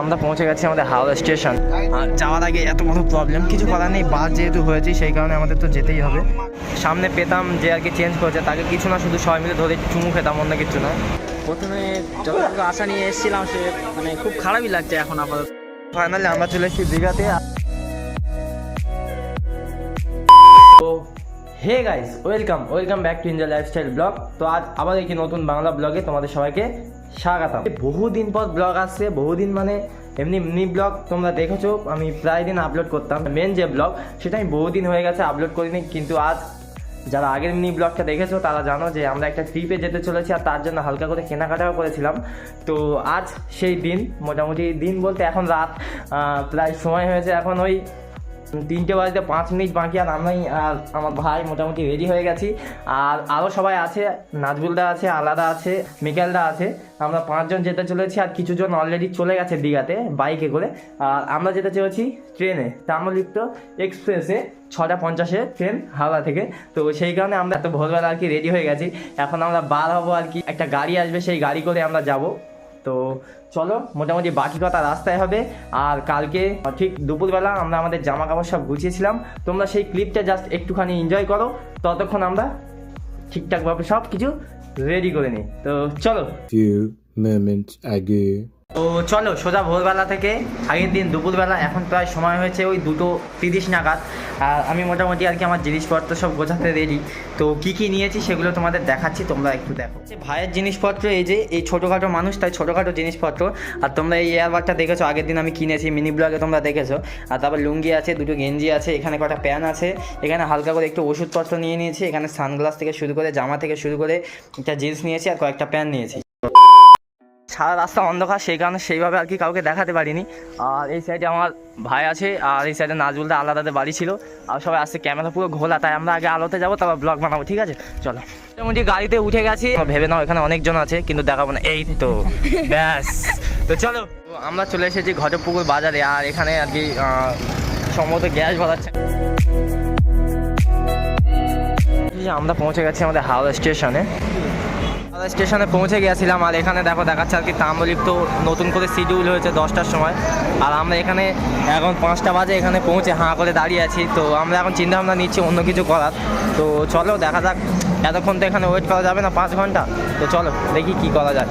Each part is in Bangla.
আমরা পৌঁছে গেছি আমাদের হাওড়া স্টেশন। আর যাওয়ার আগে এত বড় প্রবলেম কিছু করার নেই, বাস যেহেতু হয়েছে, সেই কারণে আমাদের তো যেতেই হবে। সামনে পেতাম যে আর কি চেঞ্জ করেছে, তাকে কিছু না, শুধু সবাই মিলে ধরে চুমু খেতাম, অন্য কিছু না। প্রথমে যতটুকু আশা নিয়ে এসেছিলাম, সে মানে খুব খারাপই লাগছে এখন আপাতত। ফাইনালি আমরা চলে এসেছি দীঘাতে। Hey guys welcome welcome back to India lifestyle blog তো আজ আবার একটি নতুন বাংলা ব্লগে তোমাদের সবাইকে স্বাগতম। বহুদিন পর ব্লগ আসছে, বহুদিন মানে এমনি এমনি ব্লগ তোমরা দেখেছ, আমি প্রায় দিন আপলোড করতাম। মেন যে ব্লগ সেটা আমি বহুদিন হয়ে গেছে আপলোড করিনি, কিন্তু আজ যারা আগের মিনি ব্লগটা দেখেছ, তারা জানো যে আমরা একটা ট্রিপে যেতে চলেছি আর তার জন্য হালকা করে কেনাকাটাও করেছিলাম। তো আজ সেই দিন, মোটামুটি দিন বলতে এখন রাত প্রায় সময় হয়েছে এখন ওই তিনটে বাজতে পাঁচ মিনিট বাকি আর আমি আর আমার ভাই মোটামুটি রেডি হয়ে গেছি। আর আরও সবাই আছে, নাজবুলদা আছে, আলাদা আছে মিকেলদা আছে। আমরা পাঁচজন যেতে চলেছি আর কিছুজন অলরেডি চলে গেছে দীঘাতে বাইকে করে। আর আমরা যেতে চলেছি ট্রেনে, তাম্রলিপ্ত এক্সপ্রেসে ছটা পঞ্চাশে ট্রেন হাওড়া থেকে। তো সেই কারণে আমরা এত ভোরবেলা আর কি রেডি হয়ে গেছি। এখন আমরা বার হব আর কি, একটা গাড়ি আসবে, সেই গাড়ি করে আমরা যাব। তো চলো, মোটামুটি বাকি কথা রাস্তায় হবে। আর কালকে, ঠিক দুপুরবেলা আমরা আমাদের জামা কাপড় সব গুছিয়েছিলাম। তোমরা সেই ক্লিপটা জাস্ট একটুখানি এনজয় করো। ততক্ষণ আমরা ঠিকঠাকভাবে সব কিছু রেডি করে নিই। তো চলো. তো চলো সোজা ভোরবেলা থেকে, আগের দিন দুপুরবেলা, এখন প্রায় সময় হয়েছে ওই দুটো তিরিশ নাগাদ। আর আমি মোটামুটি আর কি আমার জিনিসপত্র সব গোছাতে রেডি তো কি কি নিয়েছি সেগুলো তোমাদের দেখাচ্ছি, তোমরা একটু দেখো। ভাইয়ের জিনিসপত্র, এই যে, এই ছোটোখাটো মানুষ, তাই ছোটোখাটো জিনিসপত্র। আর তোমরা এই এয়ারবাডটা দেখেছ, আগের দিন আমি কিনেছি, মিনি ব্লগে তোমরা দেখেছ। আর তারপর লুঙ্গি আছে, দুটো গেঞ্জি আছে, এখানে কটা প্যান আছে। এখানে হালকা করে একটু ওষুধপত্র নিয়ে নিয়েছি, এখানে সানগ্লাস থেকে শুরু করে, জামা থেকে শুরু করে, একটা জিন্স নিয়েছি আর কয়েকটা প্যান্ট নিয়েছি। সারা রাস্তা অন্ধকার, সেই কারণে সেইভাবে আর কি কাউকে দেখাতে পারিনি। আর এই সাইডে আমার ভাই আছে, আর এই সাইডে নাজবুলদা আলাদাতে বাড়ি ছিল। আর সবাই আসছে ক্যামেরা পুরো ঘোলা, তাই আমরা আগে আলোতে যাব, তারপর ব্লগ বানাবো, ঠিক আছে? চলো। মোটামুটি গাড়িতে উঠে গেছি। ভেবে নাও, এখানে অনেকজন আছে, কিন্তু দেখাবো না। এই তো, ব্যাস। তো চলো, আমরা চলে এসেছি ঘটপুকুর বাজারে, আর এখানে আর কি সম্ভবত গ্যাস ভরাচ্ছে আমরা পৌঁছে গেছি আমাদের হাওড়া স্টেশনে। হাওড়া স্টেশনে পৌঁছে গিয়েছিলাম আর এখানে দেখো দেখাচ্ছে আর কি তাম্রলিপ্ত নতুন করে শিডিউল হয়েছে দশটার সময়। আর আমরা এখানে এখন পাঁচটা বাজে এখানে পৌঁছে হাঁ করে দাঁড়িয়ে আছি। তো আমরা এখন চিন্তা ভাবনা নিচ্ছি অন্য কিছু করার। তো চলো দেখা যাক এতক্ষণ তো এখানে ওয়েট করা যাবে না পাঁচ ঘণ্টা? তো চলো দেখি কি করা যায়।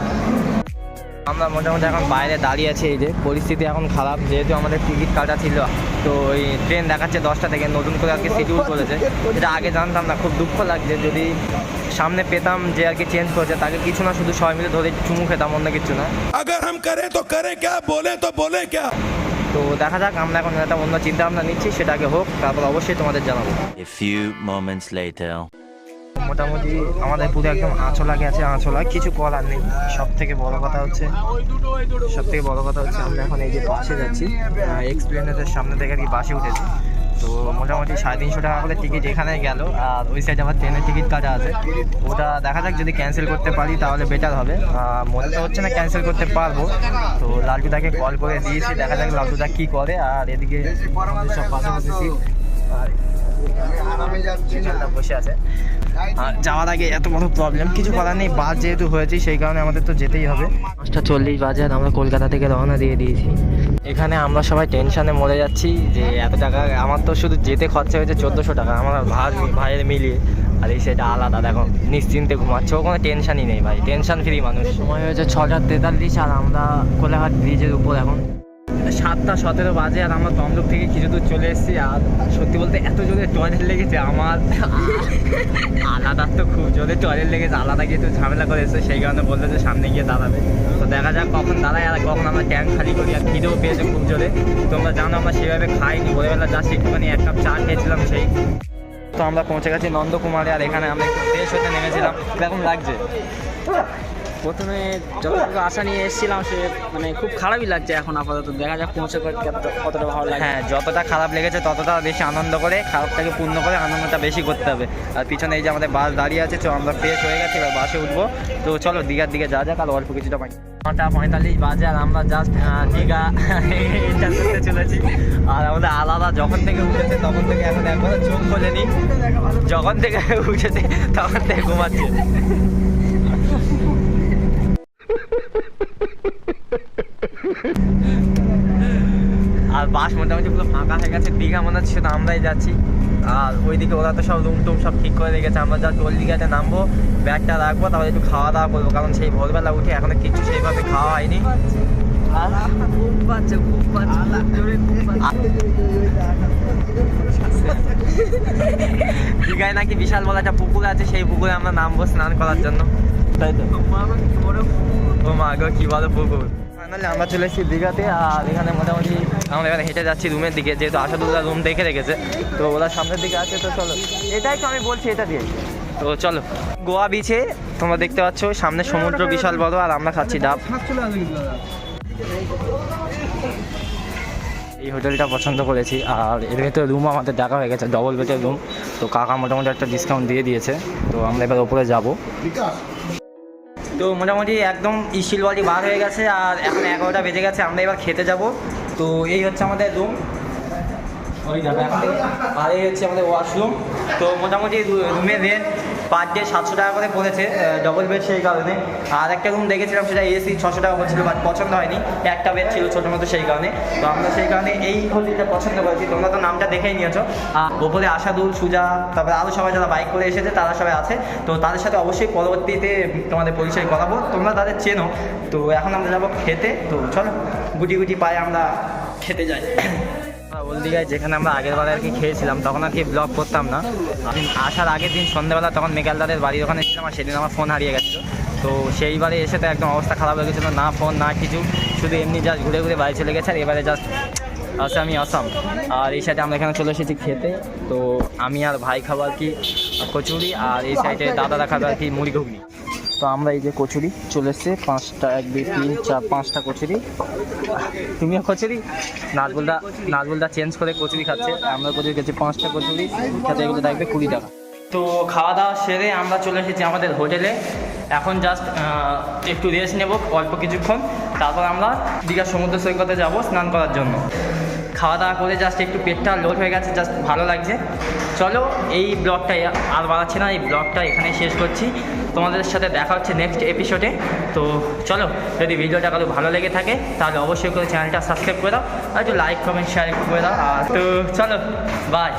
আমরা মোটামুটি এখন বাইরে দাঁড়িয়ে আছি এই যে। পরিস্থিতি এখন খারাপ, যেহেতু আমাদের টিকিট কাটা ছিল। তো ওই ট্রেন দেখাচ্ছে দশটা থেকে, নতুন করে আর কি শিডিউল করেছে। যেটা আগে জানতাম না, খুব দুঃখ লাগছে। যদি সামনে পেতাম যে আর কি চেঞ্জ করেছে তাকে কিছু না শুধু সবাই মিলে ধরে চুমু খেতাম অন্য কিছু না। আগার হাম করে তো করে ক্যা বলে তো বলে ক্যা তো দেখা যাক আমরা এখন একটা অন্য চিন্তা ভাবনা নিচ্ছি সেটা আগে হোক তারপর অবশ্যই তোমাদের জানাব। এ ফিউ মোমেন্টস লেটার মোটামুটি আমাদের পুরো একদম আঁচলা গেছে আঁচলা কিছু করার নেই। সব থেকে বড় কথা হচ্ছে সব থেকে বড় কথা হচ্ছে আমরা এখন এই যে বাসে যাচ্ছি এক্সপ্লেনেটের সামনে থেকে আর কি বাসে উঠেছি। তো মোটামুটি সাড়ে তিনশো টাকা করে টিকিট এখানে গেল। আর ওই সাইডে আবার ট্রেনের টিকিট কাটা আছে। ওটা দেখা যাক যদি ক্যান্সেল করতে পারি তাহলে বেটার হবে। মনে তো হচ্ছে না ক্যান্সেল করতে পারব। তো লালটুদাকে কল করে দিয়েছি, দেখা যাক লালটুদা কী করে। আর এদিকে সব পাশাপাশি আর বসে আছে। আর যাওয়ার আগে এত বড় প্রবলেম কিছু করার নেই। বাস যেহেতু হয়েছে, সেই কারণে আমাদের তো যেতেই হবে। পাঁচটা চল্লিশ বাজে আর আমরা কলকাতা থেকে রওনা দিয়ে দিয়েছি। এখানে আমরা সবাই টেনশনে মরে যাচ্ছি যে এত টাকা, আমার তো শুধু যেতে খরচা হয়েছে চোদ্দোশো টাকা, আমার ভাই, ভাইয়ের মিলিয়ে। আর এই সেটা আলাদা, দেখো, নিশ্চিন্তে ঘুমাচ্ছে কোনো টেনশনই নেই ভাই টেনশন ফ্রি মানুষ। সময় হয়েছে ছটা তেতাল্লিশ আর আমরা কোলাঘাট ব্রিজের উপর এখন। সাতটা, সতেরো বাজে আর আমরা তমলুক থেকে কিছু দূর চলে এসেছি আর সত্যি বলতে এত জোরে টয়লেট লেগেছে, আমার আলাদা তো খুব জোরে টয়লেট লেগেছে, আলাদা গিয়ে তো ঝামেলা করে এসে সেই কারণে বলল যে সামনে গিয়ে দাঁড়াবে। তো দেখা যাক কখন দাঁড়ায় আর কখন আমরা ট্যাঙ্ক খালি করি আর খিদেও পেয়েছে খুব জোরে। তোমরা জানো আমরা সেভাবে খাইনি, ভোরবেলা যা একটুখানি এক কাপ চা খেয়েছিলাম সেই। তো আমরা পৌঁছে গেছি নন্দকুমারে আর এখানে আমরা একটু ফ্রেশ হতে নেমেছিলাম। কীরকম লাগছে? প্রথমে যতটুকু আশা নিয়ে এসেছিলাম, সে মানে খুব খারাপই লাগছে এখন আপাতত। দেখা যাক পৌঁছে কত- কতটা ভালো লাগে। হ্যাঁ যতটা খারাপ লেগেছে, ততটা বেশি আনন্দ করে, খারাপটাকে পূর্ণ করে আনন্দটা বেশি করতে হবে। আর পিছনে এই যে আমাদের বাস দাঁড়িয়ে আছে তো আমরা ফ্রেশ হয়ে গেছি, এবার বাসে উঠবো। তো চলো, দীঘার দিকে যা যাক, আর অল্প কিছুটা পাই নটা পঁয়তাল্লিশ বাজে, আর আমরা জাস্ট দীঘা এন্টার করতে চলেছি। আর আমাদের আলাদা যখন থেকে উঠেছে, তখন থেকে এখন একবার চোখ খোলেনি। যখন থেকে উঠেছে, তখন থেকে ঘুমাচ্ছে। আর বাস মোটামুটি পুরো ফাঁকা হয়ে গেছে দীঘা মনে হচ্ছে শুধু আমরাই যাচ্ছি। আর ওইদিকে ওরা তো সব রুম টুম সব ঠিক করে রেখেছে আমরা যা টোল দিঘাতে নামবো ব্যাগটা রাখব তারপরে একটু খাওয়া দাওয়া করব কারণ সেই ভোরবেলা উঠে এখনও কিছু সেইভাবে খাওয়া হয়নি। দীঘায় নাকি বিশাল বড় একটা পুকুর আছে সেই পুকুরে আমরা নামবো স্নান করার জন্য। তাই তো? ও মা গো কি বলো পুকুর? ফাইনালি আমরা চলে এসেছি দীঘাতে আর এখানে মোটামুটি আমরা এখানে হেঁটে যাচ্ছি রুমের দিকে, যেহেতু আশাদুল্লাহ রুম দেখে রেখেছে। তো ওরা সামনের দিকে আছে, তো চলো। এটাই তো আমি বলছি, এটা দিয়ে। তো চলো। গোয়া বিচে তোমরা দেখতে পাচ্ছ, সামনে সমুদ্র বিশাল বড়, আর আমরা খাচ্ছি ডাব। এই হোটেলটা পছন্দ করেছি, আর এর ভেতরে রুম আমাদের দেখা হয়ে গেছে ডবল বেডের রুম তো কাকা মোটামুটি একটা ডিসকাউন্ট দিয়ে দিয়েছে, তো আমরা এবার ওপরে যাব। তো মোটামুটি একদম ইস্টিলবাড়ি বার হয়ে গেছে, আর এখন এগারোটা বেজে গেছে, আমরা এবার খেতে যাব। তো এই হচ্ছে আমাদের রুম আর এই হচ্ছে আমাদের ওয়াশরুম তো মোটামুটি রুমের রেন্ট পার ডে সাতশো টাকা করে পড়েছে ডবল বেড সেই কারণে। আর একটা রুম দেখেছিলাম, সেটা এসি ছশো টাকা পড়ছিল বাট পছন্দ হয়নি। একটা বেড ছিল ছোটো মতো সেই কারণে। তো আমরা সেই কারণে এই হোটেলটা পছন্দ করেছি। তোমরা তো নামটা দেখেই নিয়েছো। আর ওপরে আশাদুল, সুজা, তারপরে আরও সবাই যারা বাইক করে এসেছে, তারা সবাই আছে। তো তাদের সাথে অবশ্যই পরবর্তীতে তোমাদের পরিচয় করাবো। তোমরা তাদের চেনো। তো এখন আমরা যাব খেতে। তো চলো। গুটি গুটি পায়ে আমরা খেতে যাই। হলদিঘায় যেখানে আমরা আগের বার আর কি খেয়েছিলাম, তখন আর কি ব্লগ করতাম না। আমি আসার আগের দিন সন্ধ্যেবেলা তখন মেঘালদাদের বাড়ির ওখানে ছিলাম আর সেদিন আমার ফোন হারিয়ে গেছিল। তো সেইবারে এসে তো একদম অবস্থা খারাপ হয়ে গেছিল, না ফোন না কিছু। শুধু এমনি জাস্ট ঘুরে ঘুরে বাড়ি চলে গেছে আর এবারে জাস্ট আসামি আসাম। আর এই সাইডে আমরা এখানে চলে এসেছি খেতে। তো আমি আর ভাই খাব আর কি কচুরি, আর এই সাইডে দাদারা খাবে আর কি মুড়ি ঘুগনি। তো আমরা এই যে কচুরি চলে এসছে, পাঁচটা এক, দুই, তিন, চার, পাঁচটা কচুরি। তুমিও কচুরি? নাজবুলদা নাজবুলদা চেঞ্জ করে কচুরি খাচ্ছে। আমরা কচুরি খেয়েছি পাঁচটা কচুরি। সাথে এগুলো থাকবে কুড়ি টাকা। তো খাওয়া দাওয়া সেরে আমরা চলে এসেছি আমাদের হোটেলে। এখন জাস্ট একটু রেস্ট নেব, অল্প কিছুক্ষণ। তারপর আমরা দীঘার সমুদ্র সৈকতে যাব স্নান করার জন্য। খাওয়া দাওয়া করে জাস্ট একটু পেটটা লোড হয়ে গেছে জাস্ট ভালো লাগছে। চলো, এই ব্লগটা আর বাড়াচ্ছি না, এই ব্লগটা এখানে শেষ করছি। তোমাদের সাথে দেখা হচ্ছে নেক্সট এপিসোডে তো চলো, যদি ভিডিওটা কারও ভালো লেগে থাকে, তাহলে অবশ্যই করে চ্যানেলটা সাবস্ক্রাইব করে দাও, আর একটু লাইক কমেন্ট শেয়ার করে দাও। আর তো চলো বাই